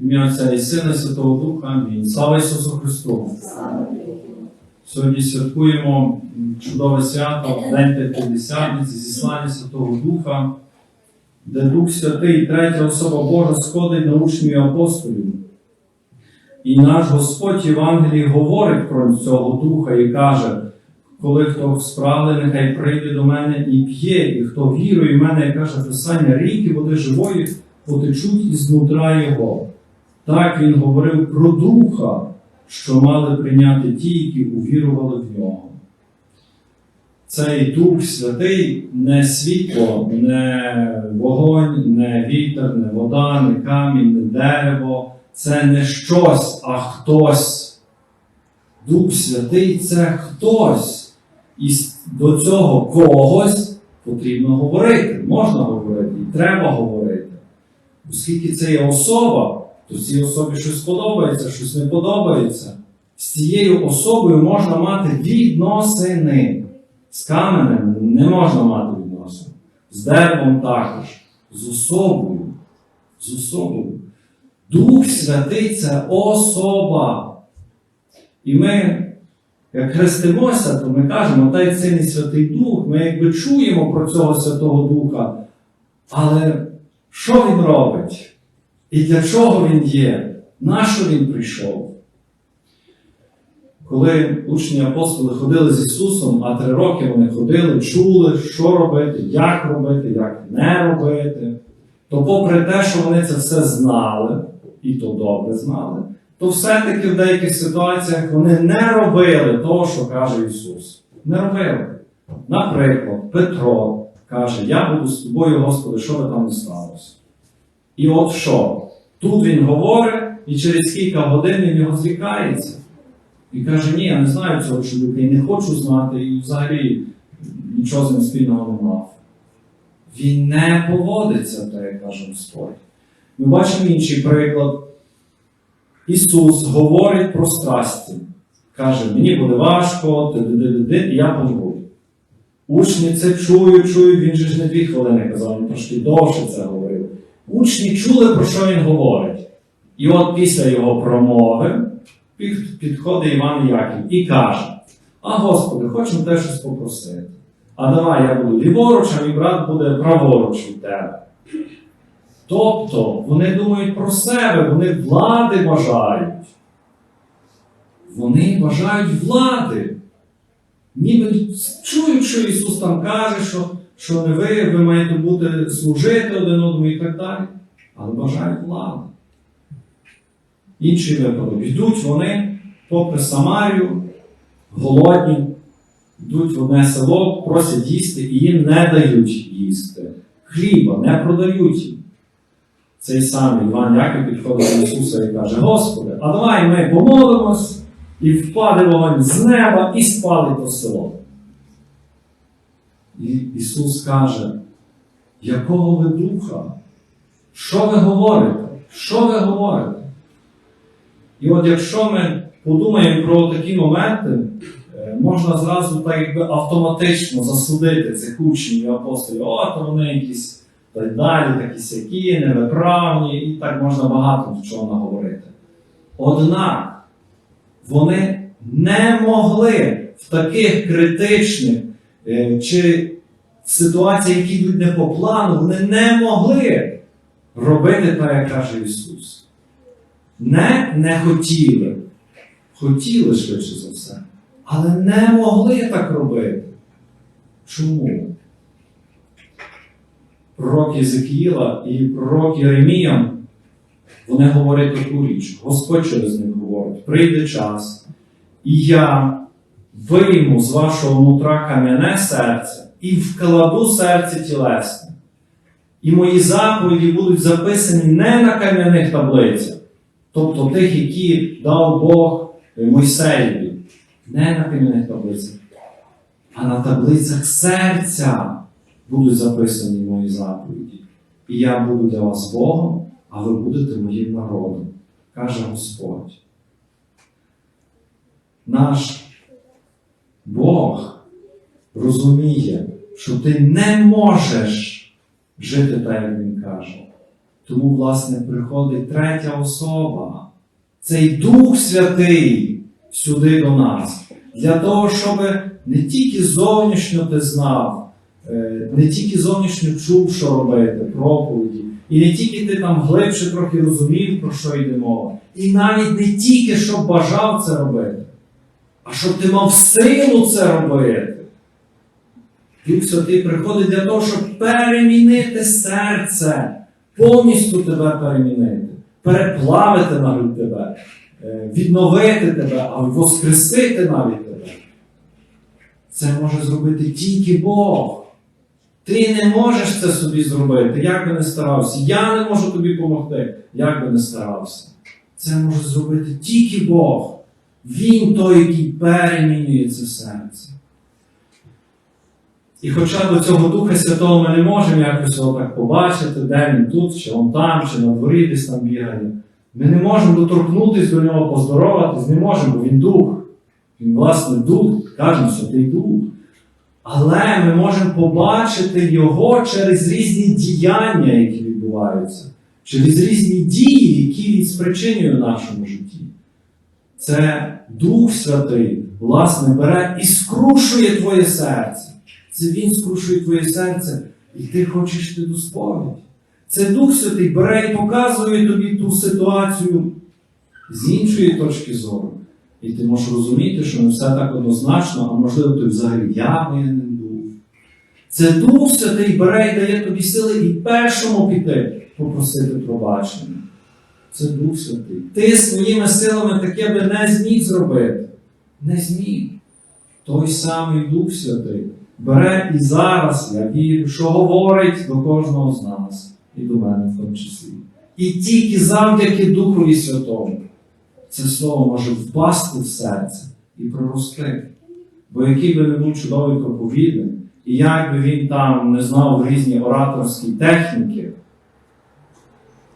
Ім'я Отця і Сина, і Святого Духа. Амінь. Слава Ісусу Христу! Сьогодні святкуємо чудове свято, День П'ятидесятниці, зіслання Святого Духа, де Дух Святий, третя особа Божа, сходить на учнів і апостолів. І наш Господь Євангелій говорить про цього Духа і каже, коли хто справи, нехай прийде до мене і п'є, і хто вірує в мене, як каже Писання, ріки води живої потечуть із нутра Його. Так він говорив про Духа, що мали прийняти ті, які увірували в нього. Цей Дух Святий не світло, не вогонь, не вітер, не вода, не камінь, не дерево. Це не щось, а хтось. Дух Святий це хтось. І до цього когось потрібно говорити. Можна говорити, і треба говорити. Оскільки це є особа, то цій особі щось подобається, щось не подобається. З цією особою можна мати відносини. З каменем не можна мати відносин. З деревом також. З особою. З особою. Дух Святий це особа. І ми, як хрестимося, то ми кажемо, та Син і Святий Дух, ми якби чуємо про цього Святого Духа. Але що він робить? І для чого він є? Нащо він прийшов? Коли учні апостоли ходили з Ісусом, а три роки вони ходили, чули, що робити, як робити, як не робити, то попри те, що вони це все знали, і то добре знали, то все-таки в деяких ситуаціях вони не робили того, що каже Ісус. Не робили. Наприклад, Петро каже: Я буду з тобою, Господи, що би там не сталося. І от що? Тут він говорить, і через кілька годин він його зрікається. І каже, ні, я не знаю цього чоловіка, і не хочу знати, і взагалі нічого з ним спільного не мав. Він не поводиться, так як каже Господь. Ми бачимо інший приклад. Ісус говорить про страсті. Каже, мені буде важко, ти-ди-ди-ди-ди, і я помру. Учні це чують, чують, він же ж не дві хвилини казав, він трошки довше це говорив. Учні чули, про що він говорить. І от після його промови підходить Іван Яків і каже: А Господи, хочемо те щось попросити. А давай я буду ліворуч, а мій брат буде праворуч від тебе. Тобто вони думають про себе, вони влади бажають. Вони бажають влади. Ніби чують, що Ісус там каже, що, що не ви, ви маєте бути служити один одному і так далі, але бажають влади. Інший випадок. Йдуть вони попри Самарію, голодні, йдуть в одне село, просять їсти, і їм не дають їсти. Хліба не продають їм. Цей самий Іван Яків підходить до Ісуса і каже: Господи, а давай ми помолимось, і впаде вогонь з неба і спалить то село. І Ісус каже, якого ви духа? Що ви говорите? Що ви говорите? І от якщо ми подумаємо про такі моменти, е, можна зразу так якби автоматично засудити цих учнів апостолів, о, то вони якісь та далі, такі сякі, невиправні, і так можна багато чого наговорити. Однак вони не могли в таких критичних чи ситуаціях, які йдуть не по плану, вони не могли робити так, як каже Ісус. Не не хотіли. Хотіли швидше за все. Але не могли так робити. Чому? Пророк Єзекіїла і пророк Єремія, вони говорять таку річ. Господь через них говорить: прийде час, і я вийму з вашого нутра кам'яне серце і вкладу серце тілесне. І мої заповіді будуть записані не на кам'яних таблицях, тобто тих, які дав Бог Мойсеєві, не на кам'яних таблицях, а на таблицях серця будуть записані мої заповіді. І я буду для вас Богом, а ви будете моїм народом, каже Господь. Наш Бог розуміє, що ти не можеш жити так, як Він каже. Тому, власне, приходить третя особа. Цей Дух Святий сюди до нас. Для того, щоб не тільки зовнішньо ти знав, е, не тільки зовнішньо чув, що робити, проповіді, і не тільки ти там глибше трохи розумів, про що йде мова, і навіть не тільки щоб бажав це робити, а щоб ти мав силу це робити. Дух Святий приходить для того, щоб перемінити серце, повністю тебе перемінити, переплавити навіть тебе, е, відновити тебе, а воскресити навіть тебе. Це може зробити тільки Бог. Ти не можеш це собі зробити, як би не старався. Я не можу тобі допомогти, як би не старався. Це може зробити тільки Бог. Він той, який перемінює це серце. І хоча до цього Духа Святого ми не можемо якось його так побачити, де він тут, чи он там, чи на дворі десь там бігає. Ми не можемо доторкнутися до нього, поздороватись, не можемо, бо він дух. Він, власне, дух, кажемо, що дух. Але ми можемо побачити його через різні діяння, які відбуваються, через різні дії, які він спричинює в нашому житті. Це Дух Святий, власне, бере і скрушує твоє серце. Це Він скрушує твоє серце, і ти хочеш йти до сповіді. Це Дух Святий бере і показує тобі ту ситуацію з іншої точки зору. І ти можеш розуміти, що не все так однозначно, а можливо, ти взагалі я винен був. Це Дух Святий бере і дає тобі сили і першому піти попросити пробачення. Це Дух Святий. Ти своїми силами таке би не зміг зробити. Не зміг. Той самий Дух Святий бере і зараз, я вірю, що говорить до кожного з нас, і до мене в тому числі. І тільки завдяки Духові Святому це слово може впасти в серце і прорости. Бо який би не був чудовий проповідник, і як би він там не знав різні ораторські техніки,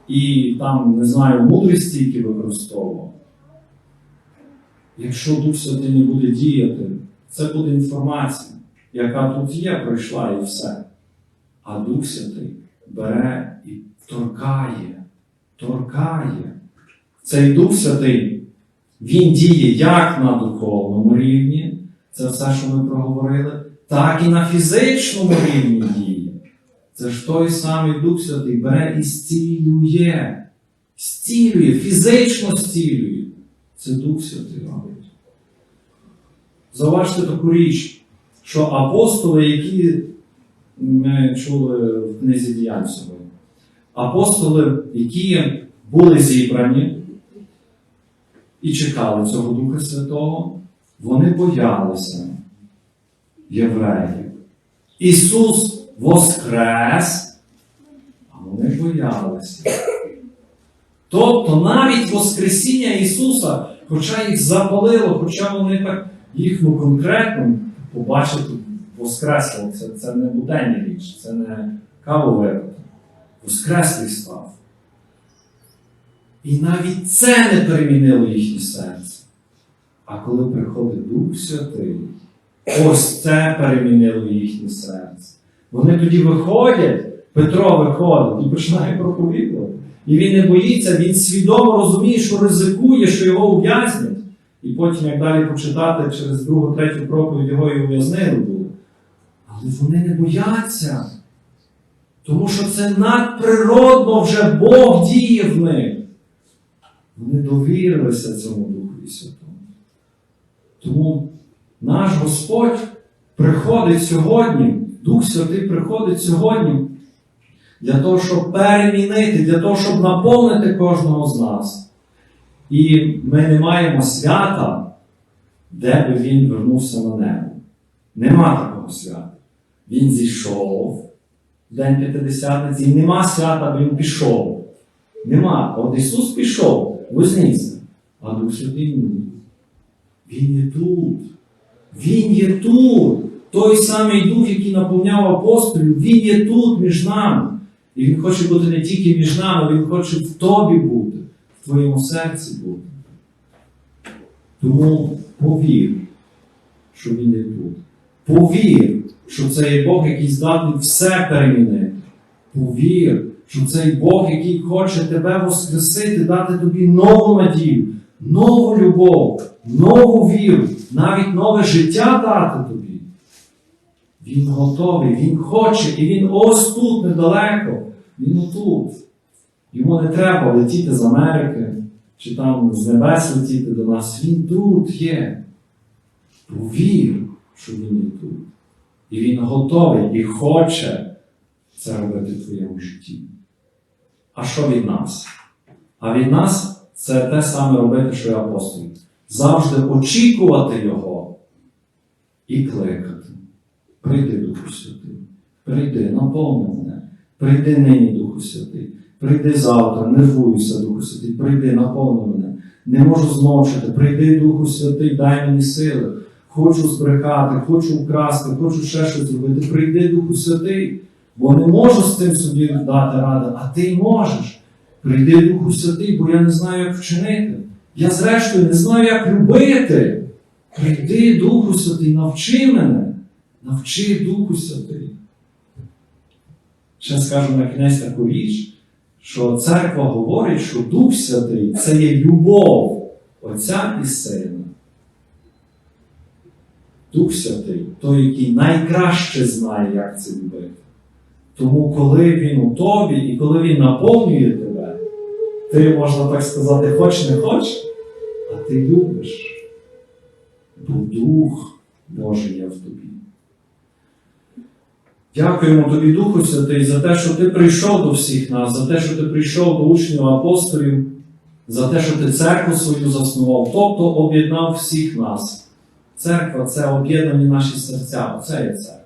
і там, не знаю, мудрості, які використовував, якщо Дух Святий не буде діяти, це буде інформація, яка тут є, пройшла і все. А Дух Святий бере і торкає, торкає. Цей Дух Святий, Він діє як на духовному рівні, це все, що ми проговорили, так і на фізичному рівні діє. Це ж той самий Дух Святий бере і зцілює, зцілює, фізично зцілює. Це Дух Святий робить. Зауважте таку річ, що апостоли, які ми чули в книзі діянь апостоли, які були зібрані і чекали цього Духа Святого, вони боялися євреїв. Ісус воскрес, а вони боялися. Тобто навіть Воскресіння Ісуса, хоча їх запалило, хоча вони так їх ну, конкретно побачити Воскресло, це, це не буденна річ, це не випити. Воскреслий став. І навіть це не перемінило їхнє серце. А коли приходить Дух Святий, ось це перемінило їхнє серце. Вони тоді виходять, Петро виходить і починає проповідувати. І він не боїться, він свідомо розуміє, що ризикує, що його ув'язнять. І потім, як далі почитати, через другу, третю проповідь його і ув'язнили було. Але вони не бояться. Тому що це надприродно вже Бог діє в них. Вони довірилися цьому Духу Святому. Тому наш Господь приходить сьогодні, Дух Святий приходить сьогодні для того, щоб перемінити, для того, щоб наповнити кожного з нас. І ми не маємо свята, де би він вернувся на небо. Нема такого свята. Він зійшов в День П'ятидесятниці, і нема свята, бо він пішов. Нема. От Ісус пішов, вознісся, а Дух Святий ні. Він є тут. Він є тут. Той самий Дух, який наповняв апостолів, Він є тут між нами. І Він хоче бути не тільки між нами, Він хоче в тобі бути, в твоєму серці бути. Тому повір, що Він є тут. Повір, що це є Бог, який здатний все перемінити. Повір, що цей Бог, який хоче тебе воскресити, дати тобі нову надію, нову любов, нову віру, навіть нове життя дати тобі. Він готовий, Він хоче, і Він ось тут недалеко, Він отут. Йому не треба летіти з Америки, чи там з небес летіти до нас. Він тут є. Повір, що він є тут. І він готовий і хоче це робити в твоєму житті. А що від нас? А від нас це те саме робити, що і апостолів. Завжди очікувати Його і кликати. Прийди, Духу Святий, прийди, наповни мене, прийди нині, Духу Святий, прийди завтра, нервуйся, Духу Святий, прийди, наповни мене. Не можу змовчати, прийди, Духу Святий, дай мені сили. Хочу збрехати, хочу вкрасти, хочу ще щось зробити. Прийди, Духу Святий, бо не можу з цим собі дати ради, а ти можеш. Прийди, Духу Святий, бо я не знаю, як вчинити. Я, зрештою, не знаю, як любити. Прийди, Духу Святий, навчи мене. Навчи Духу Святий. Ще скажу на кінець таку річ, що церква говорить, що Дух Святий це є любов Отця і Сина. Дух Святий той, який найкраще знає, як це любити. Тому, коли він у тобі і коли він наповнює тебе, ти, можна так сказати, хоч не хоч, а ти любиш. Бо Дух Божий є в тобі. Дякуємо тобі, Духу Святий, за те, що ти прийшов до всіх нас, за те, що ти прийшов до учнів апостолів, за те, що ти церкву свою заснував, тобто об'єднав всіх нас. Церква це об'єднані наші серця, оце є церква.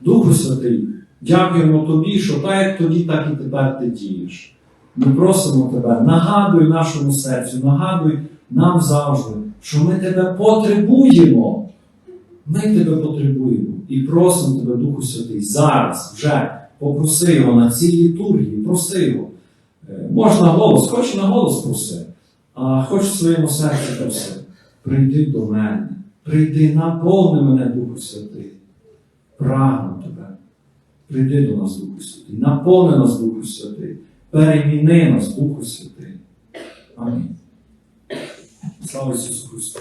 Духу Святий, дякуємо тобі, що так як тоді, так і тепер ти дієш. Ми просимо тебе, нагадуй нашому серцю, нагадуй нам завжди, що ми тебе потребуємо. Ми тебе потребуємо і просимо тебе, Духу Святий, зараз вже попроси його на цій літургії, проси його. Е, Можна голос, хоч на голос проси, а хоч в своєму серці проси. Прийди до мене, прийди, наповни мене, Духу Святий. Прагну тебе. Прийди до нас, Духу Святий, наповни нас, Духу Святий, переміни нас, Духу Святий. Амінь. Слава Ісусу Христу!